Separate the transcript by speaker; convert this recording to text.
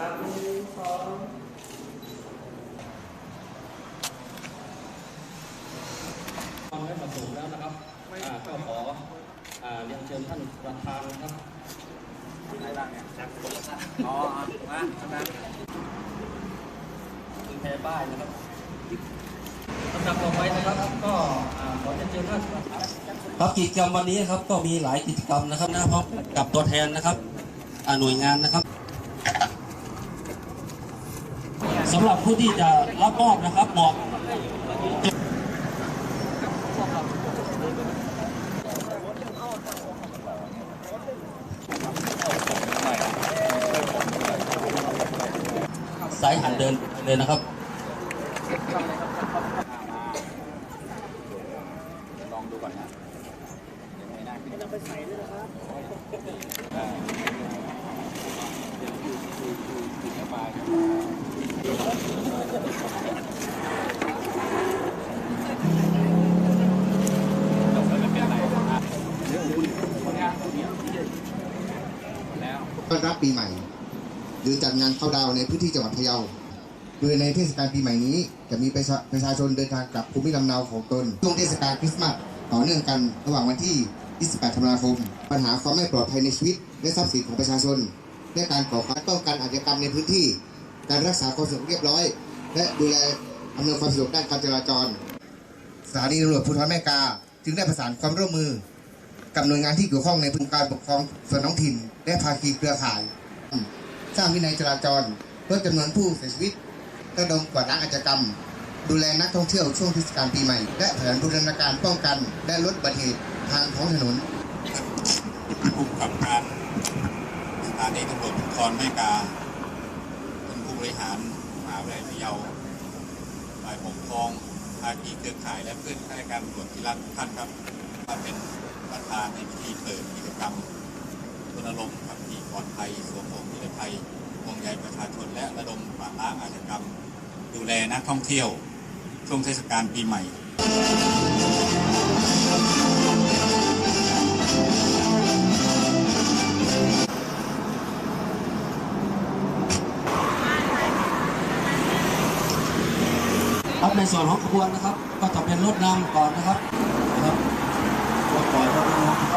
Speaker 1: ทำให้มาสูงแล้วนะครับอ่าก็ขออ่าเรียนเชิญท่านประธานนะครับ
Speaker 2: อะไรบ้างเนี่ยจากคนละท่านอ๋อมาใช่ไหม
Speaker 1: คุณแพรบ้านนะครับลำดับต่อไปนะครับก็ขอเรียนเชิญท่านครับกิจกรรมวันนี้ครับก็มีหลายกิจกรรมนะครับนะพร้อมกับตัวแทนนะครับหน่วยงานนะครับ สำหรับผู้ที่จะรับมอบนะครับหมอกสายหันเดินเลยนะครับ
Speaker 2: ลองดูก่อนนะยังไงน่าขึ้นไปใส่ด้วยนะครับอยู่อยู่อยู่อยู่สบายครับจบแล้วไม่เป็นไรอะเดี๋ยวคุณคนงานเดี๋ยวแล้ว
Speaker 3: ต้อนรับปีใหม่ หรือจัดงานเข้าดาวในพื้นที่จังหวัดพะเยาโดยในเทศกาลปีใหม่นี้ จะมีประชาชนเดินทางกลับภูมิลำเนาของตนช่วงเทศกาลคริสต์มาสต่อเนื่องกันระหว่างวันที่ 28 ธันวาคม ปัญหาความไม่ปลอดภัยในชีวิต และทรัพย์สินของประชาชนและการก่อการป้องกันอาชญากรรมในพื้นที่ การรักษาความสงบเรียบร้อย และดูแลอำนวยความสะดวกด้านการจราจร สถานีตำรวจภูธรแม่กา จึงได้ประสานความร่วมมือ กับหน่วยงานที่เกี่ยวข้องในพื้นการปกครองส่วนท้องถิ่น และภาคีเครือข่าย สร้างวินัยจราจรลดจำนวนผู้เสียชีวิตระดมกวาดล้างอาชญากรรม ดูแลนักท่องเที่ยวช่วงเทศกาลปีใหม่ และแผนบูรณาการป้องกัน และลดอุบัติเหตุทางท้องถนน
Speaker 4: ผู้กำกับการสถานีตำรวจภูธรแม่กาท่านผู้บริหารมหาวิทยาลัยพะเยาฝ่ายปกครองภาคีเครือข่ายและเพื่อนข้าราชการตำรวจที่รักท่านครับเป็น ประธานในพิธีเปิดกิจกรรมรณรงค์ขับขี่ปลอดภัยสวมหมวกนิรภัยห่วงใยประชาชนและระดมปราบปรามอาชญากรรม ดูแลนักท่องเที่ยว ช่วงเทศกาลปีใหม่
Speaker 1: ครับในส่วนของขบวนนะครับ ก็จะเป็นรถนำก่อนนะครับ Bye.